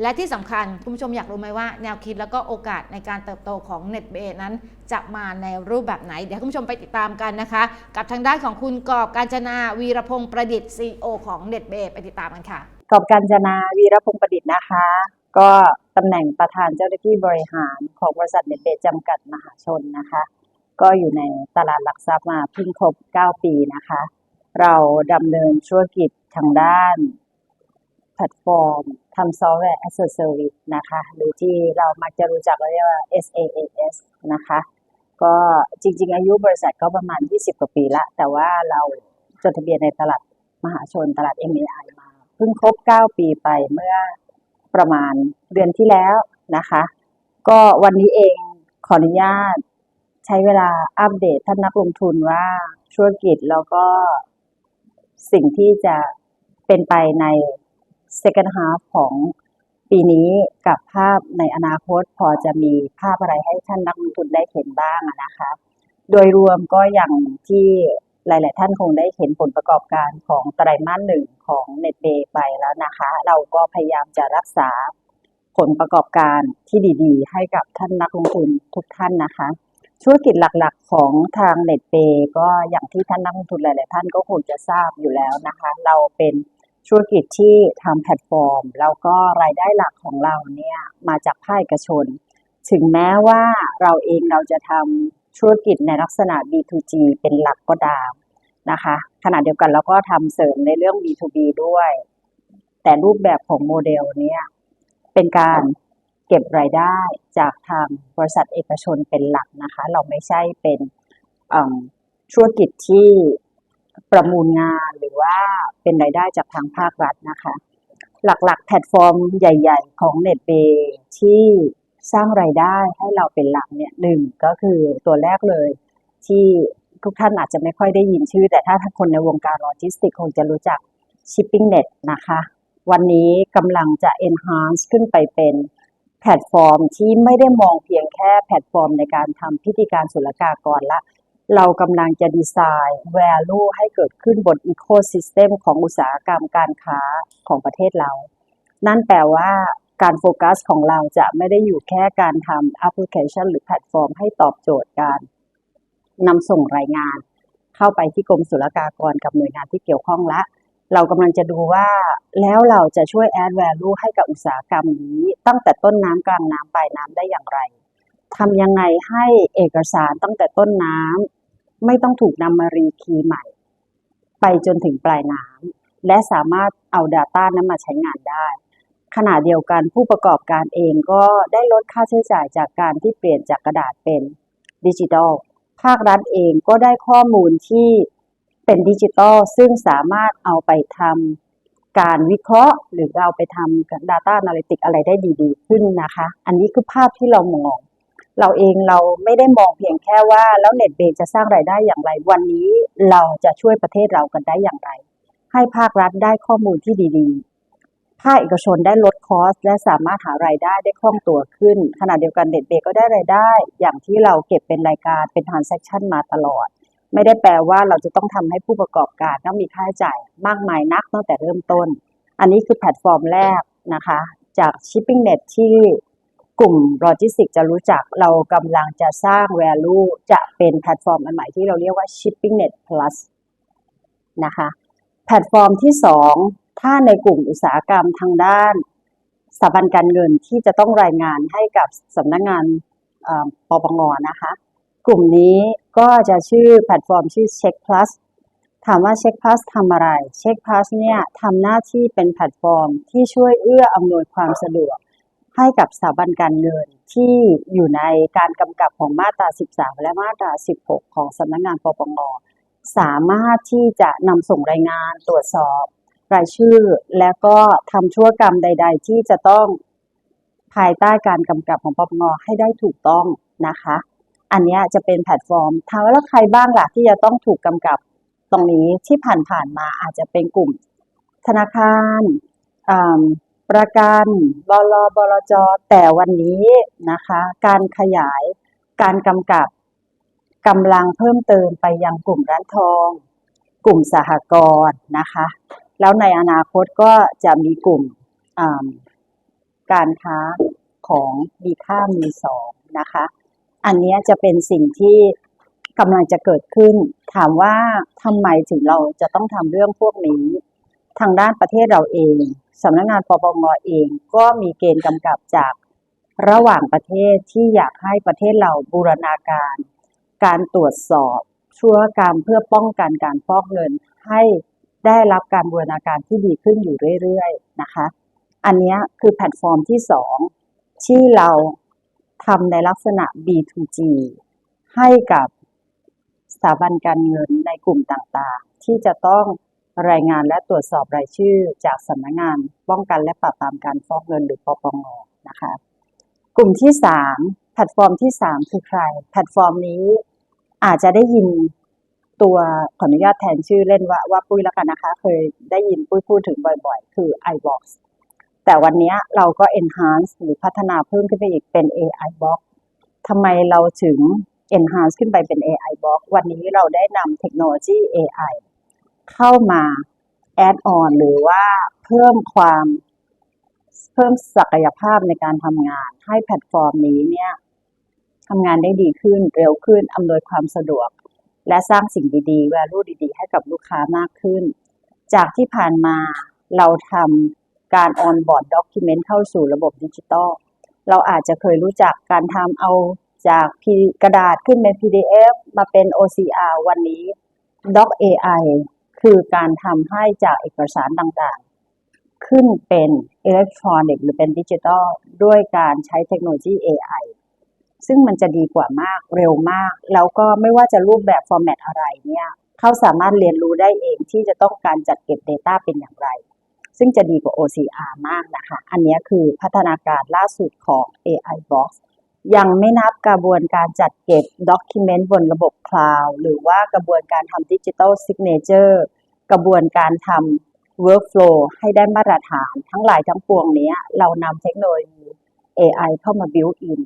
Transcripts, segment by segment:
และที่สำคัญคุณผู้ชมอยากรู้ไหมว่าแนวคิดแล้วก็โอกาสในการเติบโตของ n e t b a นั้นจะมาในรูปแบบไหน เดี๋ยวคุณผู้ชมไปติดตามกันนะคะ กับทางด้านของคุณกอบการจนาวีรพงศ์ประดิษฐ์ CEO ของ n e t b a ไปติดตามกันค่ะ กอบการจนาวีรพงศ์ประดิษฐ์นะคะ ก็ตำแหน่งประธานเจ้าหน้าที่บริหารของบริษัทเน็ตเบจำกัดมหาชนนะคะ ก็อยู่ในตลาดหลักทรัพย์มาเพิ่งครบ 9 ปีนะคะ เราดำเนินธุรกิจทางด้านแพลตฟอร์ม ทำซอฟต์แวร์ as a service นะคะ หรือที่เรามักจะรู้จักเรียกว่า SaaS นะคะ ก็จริง ๆ อายุบริษัทก็ประมาณ 20 กว่าปีละ แต่ว่าเราจดทะเบียนในตลาดมหาชนตลาด MAI มาเพิ่งครบ 9 ปีไปเมื่อประมาณเดือนที่แล้วนะคะ ก็วันนี้เองขออนุญาตใช้เวลาอัปเดตท่านนักลงทุนว่าธุรกิจแล้วก็สิ่งที่จะเป็นไปใน second half ของปีนี้กับภาพในอนาคตพอจะมีภาพอะไรให้ท่านนักลงทุนได้เห็นบ้างนะคะ โดยรวมก็อย่างที่หลาย ๆ ท่านคงได้เห็นผลประกอบการของไตรมาสหนึ่งของ n e t b a y ไปแล้วนะคะ เราก็พยายามจะรักษาผลประกอบการที่ดี ๆ ให้กับท่านนักลงทุนทุกท่านนะคะ ธุรกิจหลัก ๆ ของทาง n e t b a y ก็อย่างที่ท่านนักลงทุนหลาย ๆ ท่านก็คงจะทราบอยู่แล้วนะคะ เราเป็น ธุรกิจที่ทำแพลตฟอร์ม แล้วก็รายได้หลักของเราเนี่ยมาจากภาคเอกชน ถึงแม้ว่าเราเองเราจะทำธุรกิจในลักษณะ B2G เป็นหลักก็ตามนะคะขณะเดียวกันเราก็ทำเสริมในเรื่อง B2B ด้วย แต่รูปแบบของโมเดลเนี้ยเป็นการเก็บรายได้จากทางบริษัทเอกชนเป็นหลักนะคะ เราไม่ใช่เป็นธุรกิจที่ ประมูลงานหรือว่าเป็นรายได้จากทางภาครัฐนะคะ หลักๆ แพลตฟอร์มใหญ่ ๆ ของ n e t b a y ที่สร้างรายได้ให้เราเป็นหลักเนี่ยหนึ่งก็คือตัวแรกเลย ที่ทุกท่านอาจจะไม่ค่อยได้ยินชื่อ แต่ถ้าคนในวงการโลจิสติกคงจะรู้จัก ShippingNet นะคะ วันนี้กำลังจะ enhance ขึ้นไปเป็นแพลตฟอร์มที่ไม่ได้มองเพียงแค่แพลตฟอร์มในการทำพิธีการศุลกากรละ เรากำลังจะดีไซน์ value ให้เกิดขึ้นบน ecosystem ของอุตสาหกรรมการค้าของประเทศเรา นั่นแปลว่าการโฟกัสของเราจะไม่ได้อยู่แค่การทำแอปพลิเคชันหรือแพลตฟอร์มให้ตอบโจทย์การนำส่งรายงาน เข้าไปที่กรมศุลกากรกับหน่วยงานที่เกี่ยวข้องละ เรากำลังจะดูว่าแล้วเราจะช่วย add value ให้กับอุตสาหกรรมนี้ ตั้งแต่ต้นน้ำกลางน้ำปลายน้ำได้อย่างไร ทำยังไงให้เอกสารตั้งแต่ต้นน้ำไม่ต้องถูกนำมารีคีย์ใหม่ ไปจนถึงปลายน้ำและสามารถเอา Data นั้นมาใช้งานได้ ขณะเดียวกันผู้ประกอบการเองก็ได้ลดค่าใช้จ่ายจากการที่เปลี่ยนจากกระดาษเป็นดิจิทัลภาครัฐเองก็ได้ข้อมูลที่เป็นดิจิทัลซึ่งสามารถเอาไปทำการวิเคราะห์ หรือเอาไปทำ Data Analytics อะไรได้ดี ๆ ขึ้นนะคะ อันนี้คือภาพที่เรามอง เราเองเราไม่ได้มองเพียงแค่ว่าแล้วเน็ตเบจะสร้างรายได้อย่างไร วันนี้เราจะช่วยประเทศเรากันได้อย่างไร ให้ภาครัฐได้ข้อมูลที่ดีๆ ภาคเอกชนได้ลดคอสและสามารถหารายได้ได้คล่องตัวขึ้น ขณะเดียวกันเน็ตเบก็ได้รายได้ อย่างที่เราเก็บเป็นรายการเป็น transaction มาตลอด ไม่ได้แปลว่าเราจะต้องทำให้ผู้ประกอบการต้องมีค่าใช้จ่ายมากมายนักตั้งแต่เริ่มต้น อันนี้คือแพลตฟอร์มแรกนะคะ จาก ShippingNet ที่ กลุ่มโลจิสติกจะรู้จักเรากำลังจะสร้าง value จะเป็นแพลตฟอร์มอันใหม่ที่เราเรียกว่า ShippingNet Plus นะคะแพลตฟอร์มที่สองถ้าในกลุ่มอุตสาหกรรมทางด้านสถาบันการเงินที่จะต้องรายงานให้กับสำนักงานปปงนะคะ กลุ่มนี้ก็จะชื่อแพลตฟอร์มชื่อ Check Plus ถามว่า Check Plus ทำอะไร Check Plus เนี่ยทำหน้าที่เป็นแพลตฟอร์มที่ช่วยเอื้ออำนวยความสะดวก ให้กับสถาบันการเงินที่อยู่ในการกำกับของมาตรา 13 และมาตรา 16 ของสำนักงานปปงสามารถที่จะนำส่งรายงานตรวจสอบ รายชื่อ และก็ทำธุรกรรมใด ๆ ที่จะต้องภายใต้การกำกับของปปงให้ได้ถูกต้องนะคะ อันนี้จะเป็นแพลตฟอร์มถามว่าแล้วใครบ้างล่ะที่จะต้องถูกกำกับตรงนี้ที่ผ่านๆมาอาจจะเป็นกลุ่ม ธนาคารอ่า ประกันบลบลจ แต่วันนี้นะคะ การขยายการกำกับกำลังเพิ่มเติมไปยังกลุ่มร้านทอง กลุ่มสหกรณ์นะคะ แล้วในอนาคตก็จะมีกลุ่มการค้าของมีค่ามีสองนะคะ อันนี้จะเป็นสิ่งที่กำลังจะเกิดขึ้น ถามว่าทำไมถึงเราจะต้องทำเรื่องพวกนี้ ทางด้านประเทศเราเอง สำนักงานปปงเองก็มีเกณฑ์กำกับจากระหว่างประเทศที่อยากให้ประเทศเราบูรณาการ การตรวจสอบชั่วกรรมเพื่อป้องกันการฟอกเงินให้ได้รับการบูรณาการที่ดีขึ้นอยู่เรื่อยๆนะคะ อันนี้คือแพลตฟอร์มที่สองที่เราทำในลักษณะ B2G ให้กับสถาบันการเงินในกลุ่มต่างๆ ที่จะต้อง รายงานและตรวจสอบรายชื่อจากสำนักงาน ป้องกันและปราบปรามการฟอกเงินหรือปปงนะคะ กลุ่มที่สามแพลตฟอร์มที่สามคือใคร แพลตฟอร์มนี้อาจจะได้ยินตัวขออนุญาตแทนชื่อเล่นว่าว่าปุ้ยแล้วกันนะคะ เคยได้ยินปุ้ยพูดถึงบ่อยๆ คือ iBox แต่วันนี้เราก็ enhance หรือพัฒนาเพิ่มขึ้นไปอีกเป็น AI Box ทำไมเราถึง enhance ขึ้นไปเป็น AI Box วันนี้เราได้นำเทคโนโลยี AI เข้ามา add on หรือว่าเพิ่มความเพิ่มศักยภาพในการทำงาน ให้แพลตฟอร์มนี้เนี่ยทำงานได้ดีขึ้นเร็วขึ้นอำนวยความสะดวก และสร้างสิ่งดีๆ value ดีๆ ให้กับลูกค้ามากขึ้น จากที่ผ่านมาเราทำการ onboard document เข้าสู่ระบบดิจิตอลเราอาจจะเคยรู้จักการทำเอาจากกระดาษขึ้นเป็น PDF มาเป็น OCR วันนี้ Doc AI คือการทำให้จากเอกสารต่างๆ ขึ้นเป็นอิเล็กทรอนิกส์หรือเป็นดิจิตอลด้วยการใช้เทคโนโลยี AI ซึ่งมันจะดีกว่ามากเร็วมาก แล้วก็ไม่ว่าจะรูปแบบฟอร์แมตอะไรเนี่ยเขาสามารถเรียนรู้ได้เองที่จะต้องการจัดเก็บ Data เป็นอย่างไร ซึ่งจะดีกว่า OCR มากนะคะ อันนี้คือพัฒนาการล่าสุดของ AI Box ยังไม่นับกระบวนการจัดเก็บ Document บนระบบคลาวด์หรือว่ากระบวนการทำ Digital Signature กระบวนการทำ Workflow ให้ได้มาตรฐาน ทั้งหลายทั้งปวงนี้เรานำเทคโนโลยี AI เข้ามา build in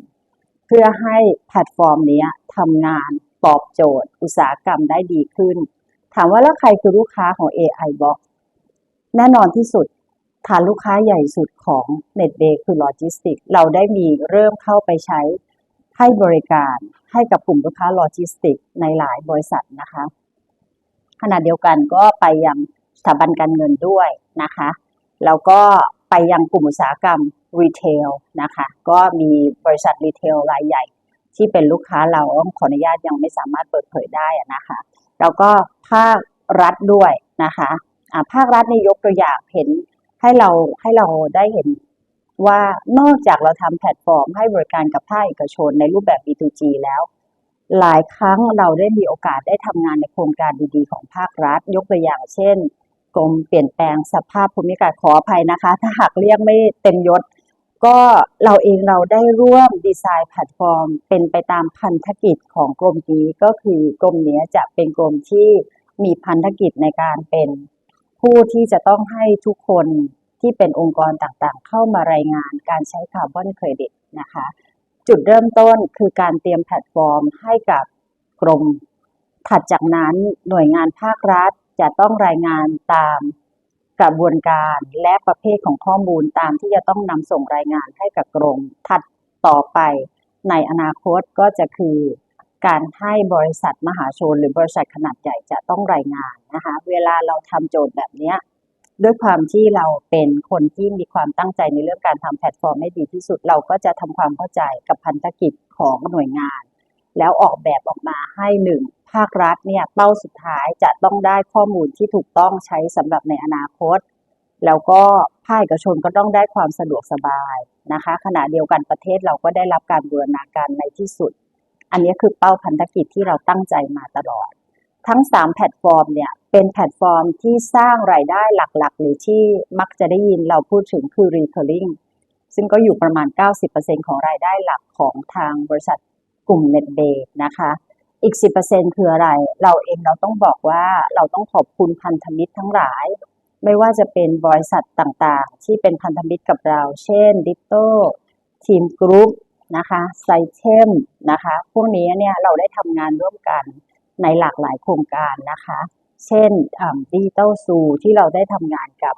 เพื่อให้แพลตฟอร์มนี้ทำงานตอบโจทย์ อุตสาหกรรมได้ดีขึ้น ถามว่าแล้วใครคือลูกค้าของ AI Box แน่นอนที่สุด ฐานลูกค้าใหญ่สุดของ NetBay คือโลจิสติกเราได้มีเริ่มเข้าไปใช้ให้บริการให้กับกลุ่มลูกค้าโลจิสติกในหลายบริษัทนะคะ ขณะเดียวกันก็ไปยังสถาบันการเงินด้วยนะคะ แล้วก็ไปยังกลุ่มอุตสาหกรรมรีเทลนะคะ ก็มีบริษัทรีเทลรายใหญ่ ที่เป็นลูกค้าเราต้องขออนุญาตยังไม่สามารถเปิดเผยได้นะคะ แล้วก็ภาครัฐด้วยนะคะภาครัฐนี่ยกตัวอย่างเห็น ให้เราให้เราได้เห็นว่านอกจากเราทำแพลตฟอร์ม ให้บริการกับภาคเอกชนในรูปแบบ B2G แล้ว หลายครั้งเราได้มีโอกาสได้ทำงานในโครงการดีๆ ของภาครัฐ ยกตัวอย่างเช่น กรมเปลี่ยนแปลงสภาพภูมิอากาศขออภัยนะคะ ถ้าหากเรียกไม่เต็มยศ ก็เราเองเราได้ร่วมดีไซน์แพลตฟอร์ม เป็นไปตามพันธกิจของกรมนี้ก็คือกรมนี้จะเป็นกรมที่มีพันธกิจในการเป็น ผู้ที่จะต้องให้ทุกคนที่เป็นองค์กรต่างๆ เข้ามารายงานการใช้คาร์บอนเครดิตนะคะ จุดเริ่มต้นคือการเตรียมแพลตฟอร์มให้กับกรม ถัดจากนั้นหน่วยงานภาครัฐจะต้องรายงานตามกระบวนการและประเภทของข้อมูลตามที่จะต้องนำส่งรายงานให้กับกรม ถัดต่อไปในอนาคตก็จะคือ การให้บริษัทมหาชนหรือบริษัทขนาดใหญ่จะต้องรายงานนะคะเวลาเราทำโจทย์แบบเนี้ยด้วยความที่เราเป็นคนที่มีความตั้งใจในเรื่องการทำแพลตฟอร์มให้ดีที่สุด เราก็จะทำความเข้าใจกับพันธกิจของหน่วยงาน แล้วออกแบบออกมาให้หนึ่งภาครัฐเนี่ยเป้าสุดท้ายจะต้องได้ข้อมูลที่ถูกต้องใช้สำหรับในอนาคต แล้วก็ภาคเอกชนก็ต้องได้ความสะดวกสบายนะคะ ขณะเดียวกันประเทศเราก็ได้รับการบูรณาการในที่สุด อันนี้คือเป้าพันธกิจที่เราตั้งใจมาตลอด ทั้ง 3 แพลตฟอร์มเนี่ยเป็นแพลตฟอร์มที่สร้างรายได้หลักๆ หรือที่มักจะได้ยินเราพูดถึงคือ recurring ซึ่งก็อยู่ประมาณ 90%ของรายได้หลักของทางบริษัทกลุ่ม NetBay นะคะอีก 10%คืออะไร เราเองเราต้องบอกว่าเราต้องขอบคุณพันธมิตรทั้งหลาย ไม่ว่าจะเป็นบริษัทต่างๆ ที่เป็นพันธมิตรกับเรา เช่น d i t o ทีมกรุ๊ป นะคะไซเทมนะคะพวกนี้เนี่ยเราได้ทำงานร่วมกันในหลากหลายโครงการนะคะ เช่นดิจิตอลซูที่เราได้ทำงานกับ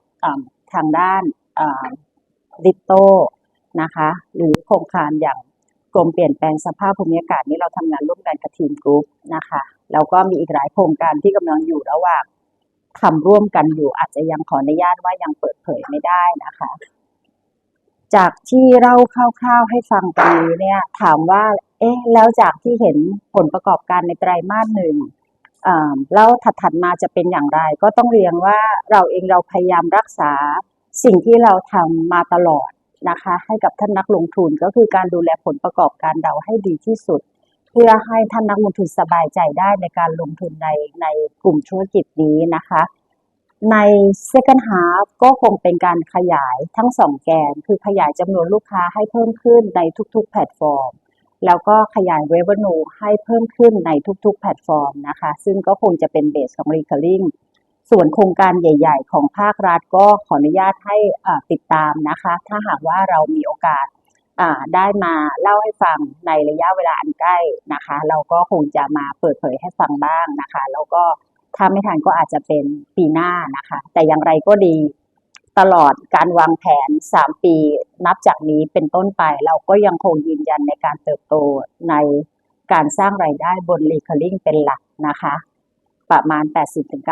ทางด้านดิจิตอลนะคะหรือโครงการอย่างกรมเปลี่ยนแปลงสภาพภูมิอากาศนี้เราทำงานร่วมกันกับทีมกรุ๊ปนะคะแล้วก็มีอีกหลายโครงการที่กำลังอยู่ระหว่างทำร่วมกันอยู่อาจจะยังขออนุญาตว่ายังเปิดเผยไม่ได้นะคะ จากที่เล่าคร่าวๆให้ฟังตรงนี้เนี่ย ถามว่า เอ๊ะแล้วจากที่เห็นผลประกอบการในไตรมาสหนึ่งแล้วถัดๆมาจะเป็นอย่างไร ก็ต้องเรียนว่าเราเองเราพยายามรักษาสิ่งที่เราทำมาตลอดนะคะ ให้กับท่านนักลงทุนก็คือการดูแลผลประกอบการเราให้ดีที่สุด เพื่อให้ท่านนักลงทุนสบายใจได้ในการลงทุนในในกลุ่มธุรกิจนี้นะคะ ใน second half ก็คงเป็นการขยายทั้งสองแกน คือขยายจำนวนลูกค้าให้เพิ่มขึ้นในทุกๆ แพลตฟอร์ม แล้วก็ขยาย revenue ให้เพิ่มขึ้นในทุกๆ แพลตฟอร์มนะคะ ซึ่งก็คงจะเป็นเบสของ recurring ส่วนโครงการใหญ่ ๆ ของภาครัฐก็ขออนุญาตให้อ่าติดตามนะคะ ถ้าหากว่าเรามีโอกาสได้มาเล่าให้ฟังในระยะเวลาอันใกล้นะคะ เราก็คงจะมาเปิดเผยให้ฟังบ้างนะคะ แล้วก็ ถ้าไม่ทันก็อาจจะเป็นปีหน้านะคะ แต่อย่างไรก็ดีตลอดการวางแผน 3 ปี นับจากนี้เป็นต้นไปเราก็ยังคงยืนยันในการเติบโตในการสร้างรายได้บน recurring เป็นหลักนะคะ ประมาณ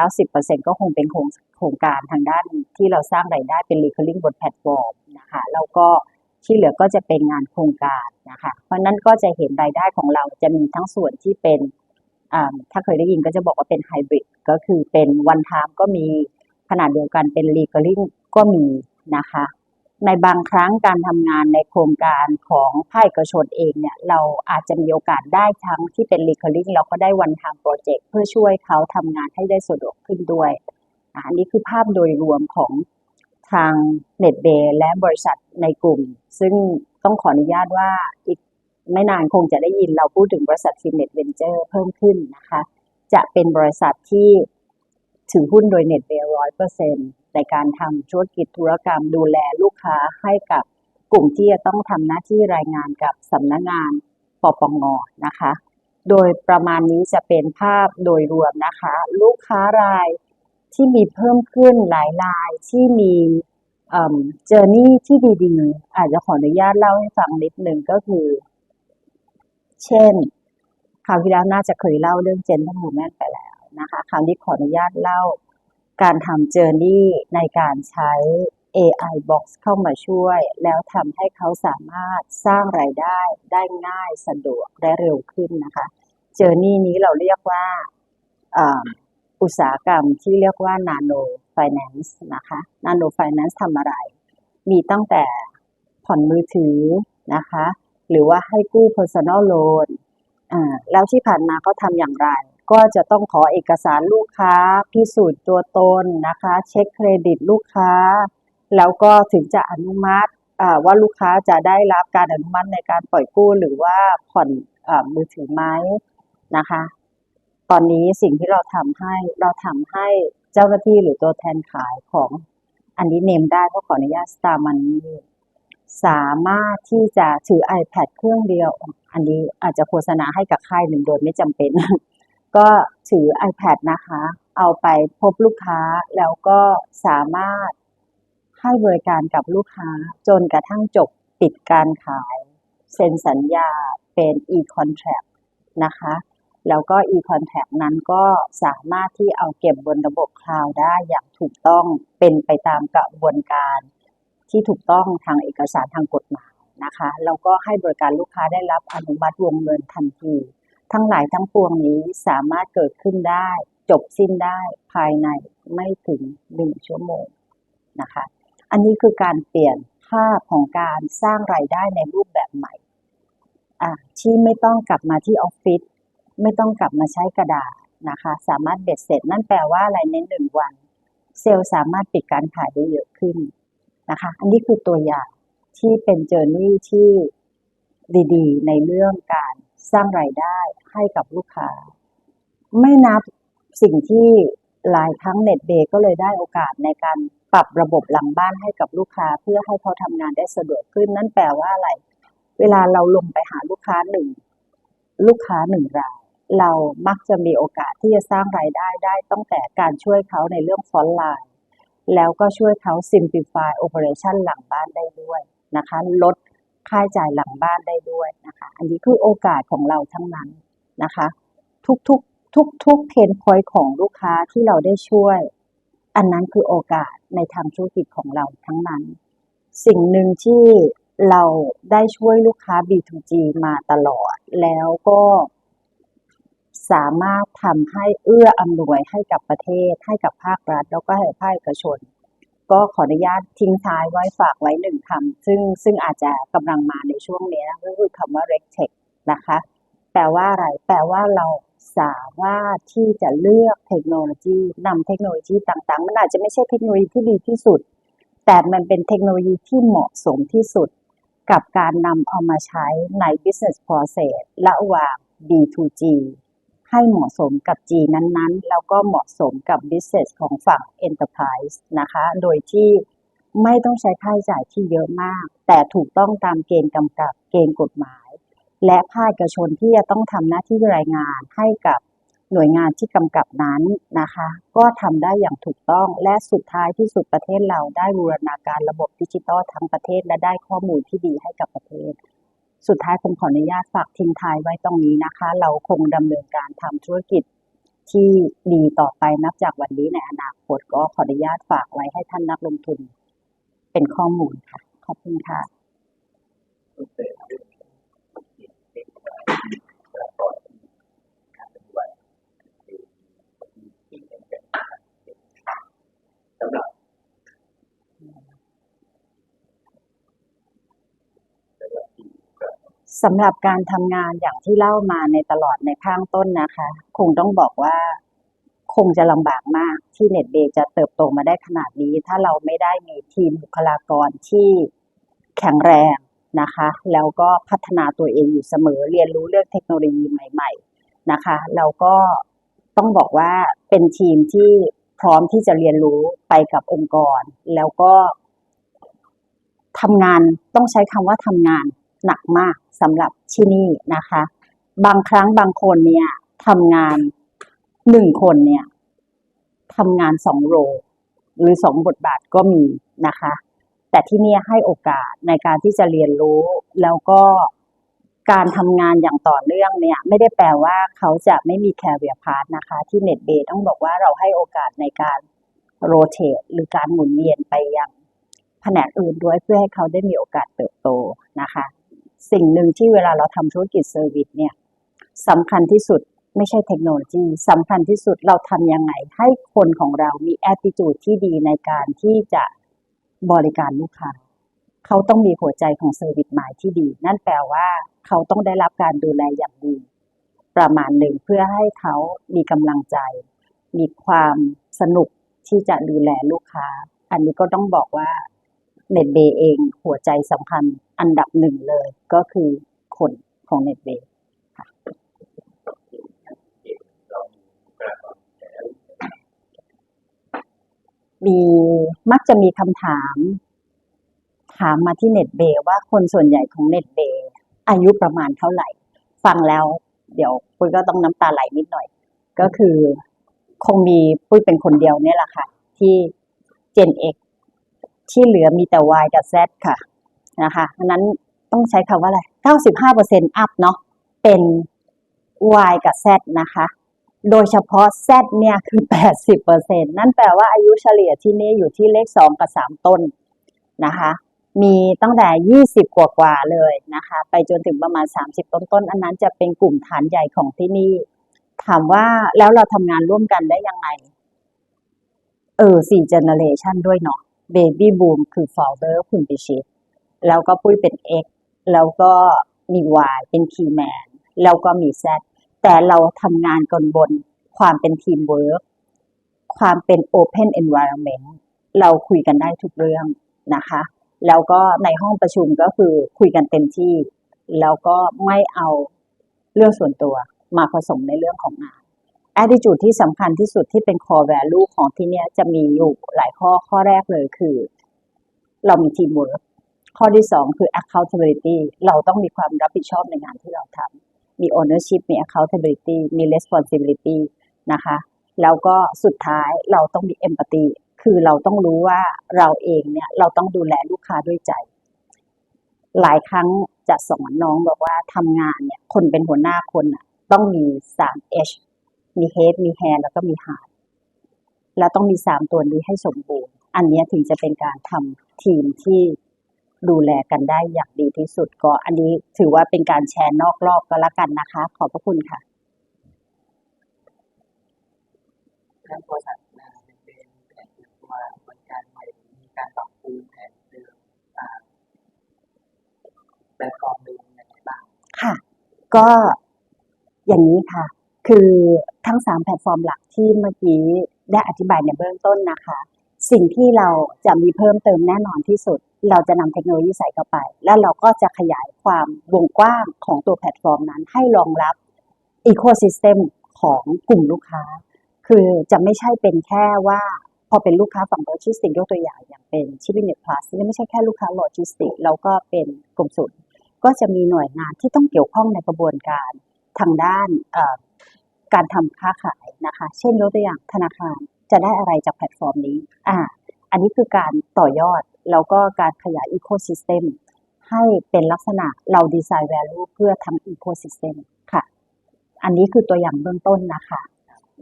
80-90%ก็คงเป็นโครงโครงการทางด้านที่เราสร้างรายได้เป็น recurring บนแพลตฟอร์มนะคะแล้วก็ที่เหลือก็จะเป็นงานโครงการนะคะ เพราะนั้นก็จะเห็นรายได้ของเราจะมีทั้งส่วนที่เป็น ถ้าเคยได้ยินก็จะบอกว่าเป็นไฮบริดก็คือเป็นวันทามก็มีขนาดเดียวกันเป็น recurring ก็มีนะคะ ในบางครั้งการทำงานในโครงการของภาคเอกชนเองเนี่ยเราอาจจะมีโอกาสได้ทั้งที่เป็น recurring แล้วก็ได้ one time project เพื่อช่วยเขาทำงานให้ได้สะดวกขึ้นด้วยอันนี้คือภาพโดยรวมของทาง NetBay และบริษัทในกลุ่ม ซึ่งต้องขออนุญาตว่าอีก ไม่นานคงจะได้ยินเราพูดถึงบริษัท Finet Venture เพิ่มขึ้นนะคะ จะเป็นบริษัทที่ถือหุ้นโดย NetBay ร้อยเปอร์เซ็นในการทำธุรกิจธุรกรรมดูแลลูกค้าให้กับกลุ่มที่จะต้องทำหน้าที่รายงานกับสำนักงานปปงนะคะ โดยประมาณนี้จะเป็นภาพโดยรวมนะคะ ลูกค้ารายที่มีเพิ่มขึ้นหลายรายที่มีเจอร์นี่ที่ดีๆ อาจจะขออนุญาตเล่าให้ฟังนิดนึงก็คือ เช่น คราวที่แล้วน่าจะเคยเล่าเรื่องเจนทัมโมแมนไปแล้วนะคะ คราวนี้ขออนุญาตเล่า การทำเจอร์นี่ในการใช้ AI Box เข้ามาช่วย แล้วทำให้เขาสามารถสร้างรายได้ได้ง่ายสะดวกและเร็วขึ้นนะคะ เจอร์นี่นี้เราเรียกว่าอ่าอุตสาหกรรมที่เรียกว่า Nano Finance นะคะ Nano Finance ทำอะไร มีตั้งแต่ผ่อนมือถือนะคะ หรือว่าให้กู้ personal loan อ่าแล้วที่ผ่านมาเขาทำอย่างไร ก็จะต้องขอเอกสารลูกค้า พิสูจน์ตัวตนนะคะ เช็คเครดิตลูกค้า แล้วก็ถึงจะอนุมัติอ่าว่าลูกค้าจะได้รับการอนุมัติในการปล่อยกู้หรือว่าผ่อนอามือถือไหมนะคะ ตอนนี้สิ่งที่เราทำให้เราทำให้เจ้าหน้าที่หรือตัวแทนขายของอันนี้เนมได้เพราะขออนุญาต Star Money สามารถที่จะถือ iPad เครื่องเดียว อันนี้อาจจะโฆษณาให้กับค่ายหนึ่งโดยไม่จำเป็น ก็ถือ iPad นะคะ เอาไปพบลูกค้าแล้วก็สามารถให้บริการกับลูกค้าจนกระทั่งจบปิดการขายเซ็นสัญญาเป็น e-contract นะคะ แล้วก็ e-contract นั้นก็สามารถที่เอาเก็บบนระบบคลาวด์ได้อย่างถูกต้องเป็นไปตามกระบวนการ ที่ถูกต้องทางเอกสารทางกฎหมายนะคะแล้วก็ให้บริการลูกค้าได้รับอนุมัติวงเงินทันที ทั้งหลายทั้งปวงนี้สามารถเกิดขึ้นได้ จบสิ้นได้ภายในไม่ถึงหนึ่งชั่วโมงนะคะอันนี้คือการเปลี่ยนภาพของการสร้างรายได้ในรูปแบบใหม่ที่ไม่ต้องกลับมาที่ออฟฟิศไม่ต้องกลับมาใช้กระดาษนะคะ สามารถเบ็ดเสร็จนั่นแปลว่าอะไรในหนึ่งวัน เซลล์สามารถปิดการขายได้เยอะขึ้น นะคะ อันนี้คือตัวอย่างที่เป็นเจอร์นี่ที่ดีๆ ในเรื่องการสร้างรายได้ให้กับลูกค้า ไม่นับสิ่งที่หลายครั้งเน็ตเบก็เลยได้โอกาสในการปรับระบบหลังบ้านให้กับลูกค้า เพื่อให้เขาทำงานได้สะดวกขึ้น นั่นแปลว่าอะไร เวลาเราลงไปหาลูกค้าหนึ่งลูกค้าหนึ่งรายเรามักจะมีโอกาสที่จะสร้างรายได้ได้ตั้งแต่การช่วยเขาในเรื่องฟอนต์ไลน์ แล้วก็ช่วยเขา simplify operation หลังบ้านได้ด้วยนะคะ ลดค่าใช้จ่ายหลังบ้านได้ด้วยนะคะ อันนี้คือโอกาสของเราทั้งนั้นนะคะ ทุกทุกทุกทุกเพนพอยของลูกค้าที่เราได้ช่วย อันนั้นคือโอกาสในทางธุรกิจของเราทั้งนั้น สิ่งหนึ่งที่เราได้ช่วยลูกค้า B2G มาตลอดแล้วก็ สามารถทำให้เอื้ออำนวยให้กับประเทศ ให้กับภาครัฐ แล้วก็ให้ภาคเอกชน ก็ขออนุญาตทิ้งท้ายไว้ฝากไว้หนึ่งคำซึ่งซึ่งอาจจะกำลังมาในช่วงนี้ก็คือคำว่า RegTech นะคะ แปลว่าอะไร แปลว่าเราสามารถที่จะเลือกเทคโนโลยีนำเทคโนโลยีต่างๆ มันอาจจะไม่ใช่เทคโนโลยีที่ดีที่สุด แต่มันเป็นเทคโนโลยีที่เหมาะสมที่สุดกับการนำเอามาใช้ใน business process ระหว่าง B2G ให้เหมาะสมกับ G นั้นๆ แล้วก็เหมาะสมกับ business ของฝั่ง enterprise นะคะ โดยที่ไม่ต้องใช้ค่าใช้จ่ายที่เยอะมาก แต่ถูกต้องตามเกณฑ์กำกับเกณฑ์กฎหมาย และภาคเอกชนที่จะต้องทำหน้าที่รายงานให้กับหน่วยงานที่กำกับนั้นนะคะ ก็ทำได้อย่างถูกต้องและสุดท้ายที่สุดประเทศเราได้บูรณาการระบบดิจิตอลทั้งประเทศและได้ข้อมูลที่ดีให้กับประเทศ สุดท้ายผมขออนุญาตฝากทิ้งท้ายไว้ตรงนี้นะคะ เราคงดำเนินการทำธุรกิจที่ดีต่อไปนับจากวันนี้ในอนาคตก็ขออนุญาตฝากไว้ให้ท่านนักลงทุน เป็นข้อมูลค่ะ ขอบคุณค่ะสำหรับ สำหรับการทำงานอย่างที่เล่ามาในตลอดในข้างต้นนะคะ คงต้องบอกว่า คงจะลำบากมากที่เน็ตเบจะเติบโตมาได้ขนาดนี้ ถ้าเราไม่ได้มีทีมบุคลากรที่แข็งแรงนะคะ แล้วก็พัฒนาตัวเองอยู่เสมอเรียนรู้เรื่องเทคโนโลยีใหม่ ๆนะคะ แล้วก็ต้องบอกว่าเป็นทีมที่พร้อมที่จะเรียนรู้ไปกับองค์กร แล้วก็ทำงานต้องใช้คำว่าทำงาน หนักมากสำหรับที่นี่นะคะ บางครั้งบางคนเนี่ยทำงานหนึ่งคนเนี่ยทำงานสองโรหรือสองบทบาทก็มีนะคะ แต่ที่นี่ให้โอกาสในการที่จะเรียนรู้แล้วก็การทำงานอย่างต่อเนื่องเนี่ยไม่ได้แปลว่าเขาจะไม่มีแครเอร์พาร์นะคะ ที่เน็ตเบต้องบอกว่าเราให้โอกาสในการโรเตทหรือการหมุนเวียนไปยังแผนกอื่นด้วยเพื่อให้เขาได้มีโอกาสเติบโตนะคะ สิ่งหนึ่งที่เวลาเราทำธุรกิจเซอร์วิสเนี่ยสำคัญที่สุดไม่ใช่เทคโนโลยีสำคัญที่สุดเราทำยังไงให้คนของเรามี attitude ที่ดีในการที่จะบริการลูกค้า เขาต้องมีหัวใจของเซอร์วิสหมายที่ดี นั่นแปลว่าเขาต้องได้รับการดูแลอย่างดี ประมาณหนึ่งเพื่อให้เขามีกำลังใจ มีความสนุกที่จะดูแลลูกค้า อันนี้ก็ต้องบอกว่า เน็ตเบย์เองหัวใจสำคัญอันดับหนึ่งเลยก็คือคนของเน็ตเบย์มีมีมักจะมีคำถาม ถามมาที่เน็ตเบย์ว่าคนส่วนใหญ่ของเน็ตเบย์อายุประมาณเท่าไหร่ ฟังแล้วเดี๋ยวปุ้ยก็ต้องน้ำตาไหลนิดหน่อย ก็คือคงมีปุ้ยเป็นคนเดียวเนี่ยแหละค่ะ ที่ Gen X ที่เหลือมีแต่ Y กับ Z ค่ะนะคะอันนั้นต้องใช้คำว่าอะไร 95% up เนาะเป็น Y กับ Z นะคะ โดยเฉพาะ Z เนี่ยคือ 80%นั่นแปลว่าอายุเฉลี่ยที่นี่อยู่ที่เลข 2 กับ 3 ต้นนะคะ มีตั้งแต่ 20 กว่ากว่าเลยนะคะ ไปจนถึงประมาณ 30 ต้นต้น อันนั้นจะเป็นกลุ่มฐานใหญ่ของที่นี่ ถามว่าแล้วเราทำงานร่วมกันได้ยังไง เออสี่เจเนเรชันด้วยเนาะ เบบี้บูมคือ founder คุณปิชิต แล้วก็ปุ้ยเป็น X แล้วก็มี Y เป็น Key Man แล้วก็มี Z แต่เราทำงานกันบนความเป็นทีมเวิร์กความเป็น Open Environment เราคุยกันได้ทุกเรื่องนะคะ แล้วก็ในห้องประชุมก็คือคุยกันเต็มที่ แล้วก็ไม่เอาเรื่องส่วนตัวมาผสมในเรื่องของงาน attitude ที่สำคัญที่สุดที่เป็น core value ของที่เนี้ยจะมีอยู่หลายข้อข้อแรกเลยคือ เรามี teamwork ข้อที่สองคือ accountability เราต้องมีความรับผิดชอบในงานที่เราทำมี ownership มี accountability มี responsibility นะคะ แล้วก็สุดท้ายเราต้องมี empathy คือเราต้องรู้ว่าเราเองเนี่ยเราต้องดูแลลูกค้าด้วยใจ หลายครั้งจะสอนน้องบอกว่าทำงานเนี่ยคนเป็นหัวหน้าคนต้องมีสาม H มี head มี hand แล้วก็มี heart แล้วต้องมีสามตัวนี้ให้สมบูรณ์ อันเนี้ยถึงจะเป็นการทำทีมที่ดูแลกันได้อย่างดีที่สุดก็ อันนี้ถือว่าเป็นการแชร์นอกรอบก็แล้วกันนะคะ ขอบพระคุณค่ะทางบริษัทนะเป็นเป็นแผนตัวบริการใหม่มีการปรับปรุงแผนเดิมอ่าแพลตฟอร์มเดิมยังไงบ้างค่ะ ก็อย่างนี้ค่ะ คือทั้งสามแพลตฟอร์มหลักที่เมื่อกี้ได้อธิบายในเบื้องต้นนะคะ สิ่งที่เราจะมีเพิ่มเติมแน่นอนที่สุด เราจะนำเทคโนโลยีใส่เข้าไป แล้วเราก็จะขยายความวงกว้างของตัวแพลตฟอร์มนั้นให้รองรับอีโค y ิสเต็มของกลุ่มลูกค้า คือจะไม่ใช่เป็นแค่ว่าพอเป็นลูกค้าฝั่งโลจิสติกยกตัวอย่างอย่างเป็นชิปิเน็ตพลัสนี่ไม่ใช่แค่ลูกค้าโลจิสติกแล้วก็เป็นกลุ่มศูนย์ก็จะมีหน่วยงานที่ต้องเกี่ยวข้องในกระบวนการ ทางด้านการทำค้าขายนะคะ เช่นยกตัวอย่างธนาคารจะได้อะไรจากแพลตฟอร์มนี้อ่าอันนี้คือการต่อยอดแล้วก็การขยายอีโค y ิสเต็มให้เป็นลักษณะเราดีไซน์ value เพื่อทั้งอีโค y ิสเต็มค่ะ อันนี้คือตัวอย่างเบื้องต้นนะคะ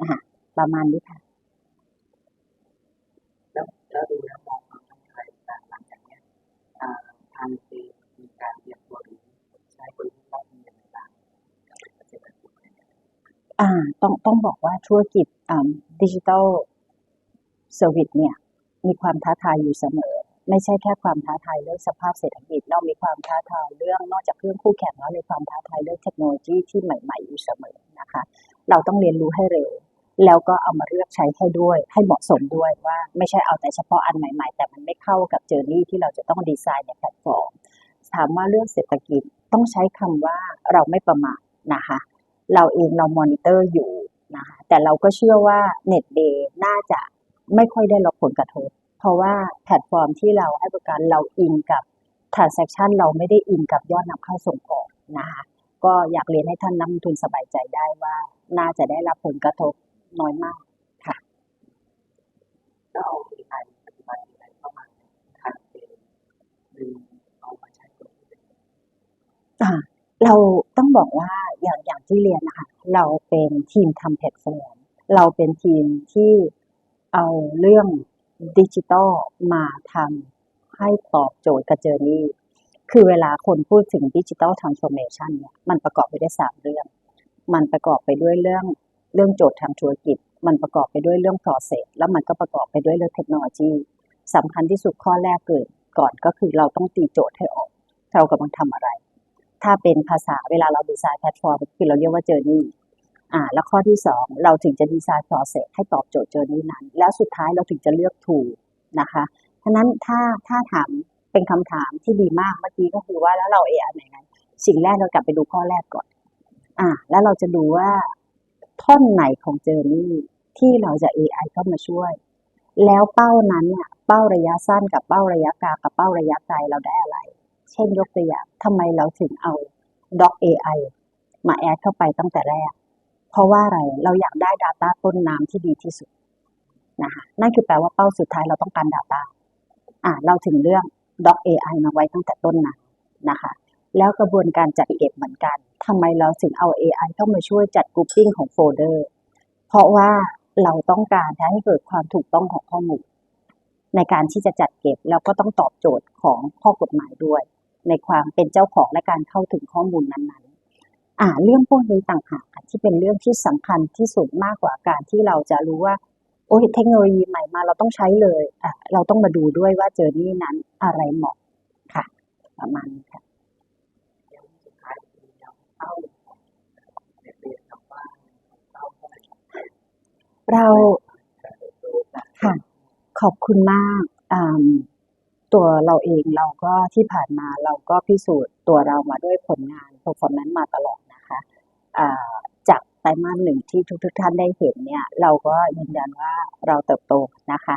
นะคะประมาณนี้ค่ะแล้วดูแล้วมองความท้าทยหลังจากนี้ทางเอง อ่าต้องต้องบอกว่าธุรกิจดิจิทัลเซอร์วิสเนี่ย มีความท้าทายอยู่เสมอ ไม่ใช่แค่ความท้าทายเรื่องสภาพเศรษฐกิจ เรามีความท้าทายเรื่องนอกจากเรื่องคู่แข่งแล้วมีความท้าทายเรื่องเทคโนโลยีที่ใหม่ ๆ อยู่เสมอนะคะ เราต้องเรียนรู้ให้เร็ว แล้วก็เอามาเลือกใช้ให้ด้วย ให้เหมาะสมด้วยว่าไม่ใช่เอาแต่เฉพาะอันใหม่ ๆ แต่มันไม่เข้ากับเจอร์นี่ที่เราจะต้องดีไซน์ในแพลตฟอร์มถามว่าเรื่องเศรษฐกิจต้องใช้คำว่าเราไม่ประมาทนะคะ เราเองเรามอนิเตอร์อยู่นะคะแต่เราก็เชื่อว่าเน็ตเดย์น่าจะไม่ค่อยได้รับผลกระทบ เพราะว่าแพลตฟอร์มที่เราให้บริการเราอิงกับ transaction เราไม่ได้อิงกับยอดนำเข้าส่งออกนะคะก็อยากเรียนให้ท่านนักลงทุนสบายใจได้ว่า น่าจะได้รับผลกระทบน้อยมากแล้วเอา AI ปัจจุบัน AI เข้ามาทางเองดึงเอามาใช้ตัวที่เป็นอ่า เราต้องบอกว่าอย่างอย่างที่เรียนนะคะเราเป็นทีมทำแพลตฟอร์มเราเป็นทีมที่เอาเรื่องดิจิตอลมาทำให้ตอบโจทย์กับเจอร์นี่คือเวลาคนพูดถึงดิจิ t a ลทรานส์ o r เมชันเนี่ยมันประกอบไปด้วยสามเรื่อง มันประกอบไปด้วยเรื่องเรื่องโจทย์ทางธุรกิจ มันประกอบไปด้วยเรื่อง process แล้วมันก็ประกอบไปด้วยเรื่องเทคโนโลยีสำคัญที่สุดข้อแรกเกิดก่อนก็คือเราต้องตีโจทย์ให้ออกเรากำลังทำอะไร ถ้าเป็นภาษาเวลาเราดีไซน์แพลตฟอร์มคือเราเรียกว่าเจอร์นี่อ่าแล้วข้อที่สองเราถึงจะดีไซน์ process ให้ตอบโจทย์เจอร์นี่นั้น แล้วสุดท้ายเราถึงจะเลือก tool นะคะฉะนั้นถ้าถ้าถามเป็นคำถามที่ดีมากเมื่อกี้ก็คือว่าแล้วเรา AI ไหนไงสิ่งแรกเรากลับไปดูข้อแรกก่อน อ่า แล้วเราจะดูว่าท่อนไหนของเจอร์นี่ที่เราจะ AI เข้ามาช่วย แล้วเป้านั้นเนี่ยเป้าระยะสั้นกับเป้าระยะกลางกับเป้าระยะไกลเราได้อะไร ช่นยกตัวอย่างทำไมเราถึงเอา Doc AI มาแอดเข้าไปตั้งแต่แรก เพราะว่าอะไรเราอยากได้ Data ต้นน้ำที่ดีที่สุดนะคะนั่นคือแปลว่าเป้าสุดท้ายเราต้องการ Data อ่าเราถึงเรื่อง Doc AI มาไว้ตั้งแต่ต้นน้ำนะคะ แล้วกระบวนการจัดเก็บเหมือนกันทำไมเราถึงเอา AI เข้ามาช่วยจัดกรุ๊ปปิ้งของโฟลเดอร์เพราะว่าเราต้องการให้เกิดความถูกต้องของข้อมูลในการที่จะจัดเก็บแล้วก็ต้องตอบโจทย์ของข้อกฎหมายด้วย ในความเป็นเจ้าของและการเข้าถึงข้อมูลนั้นๆ อ่า เรื่องพวกนี้ต่างหากที่เป็นเรื่องที่สำคัญที่สุดมากกว่าการที่เราจะรู้ว่า โอ้ยเทคโนโลยีใหม่มาเราต้องใช้เลยอะเราต้องมาดูด้วยว่าเจอนี่นั้นอะไรเหมาะค่ะ ประมาณนี้ค่ะเราค่ะขอบคุณมากอ่า ตัวเราเองเราก็ที่ผ่านมาเราก็พิสูจน์ตัวเรามาด้วยผลงาน performance มาตลอดนะคะจากไตรมาสหนึ่งที่ทุกๆท่านได้เห็นเนี่ย เราก็ยืนยันว่าเราเติบโตนะคะ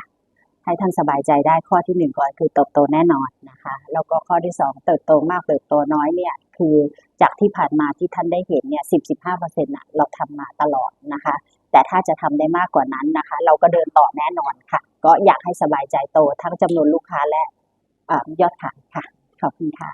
ให้ท่านสบายใจได้ข้อที่หนึ่งก่อนคือเติบโตแน่นอนนะคะแล้วก็ข้อที่สองเติบโตมากเติบโตน้อยเนี่ยคือจากที่ผ่านมาที่ท่านได้เห็นเนี่ยสิบสิบห้าเปอร์เซ็นต์ะเราทำมาตลอดนะคะ แต่ถ้าจะทำได้มากกว่านั้นนะคะ เราก็เดินต่อแน่นอนค่ะ ก็อยากให้สบายใจโตทั้งจำนวนลูกค้าและ ยอดขายค่ะ ขอบคุณค่ะ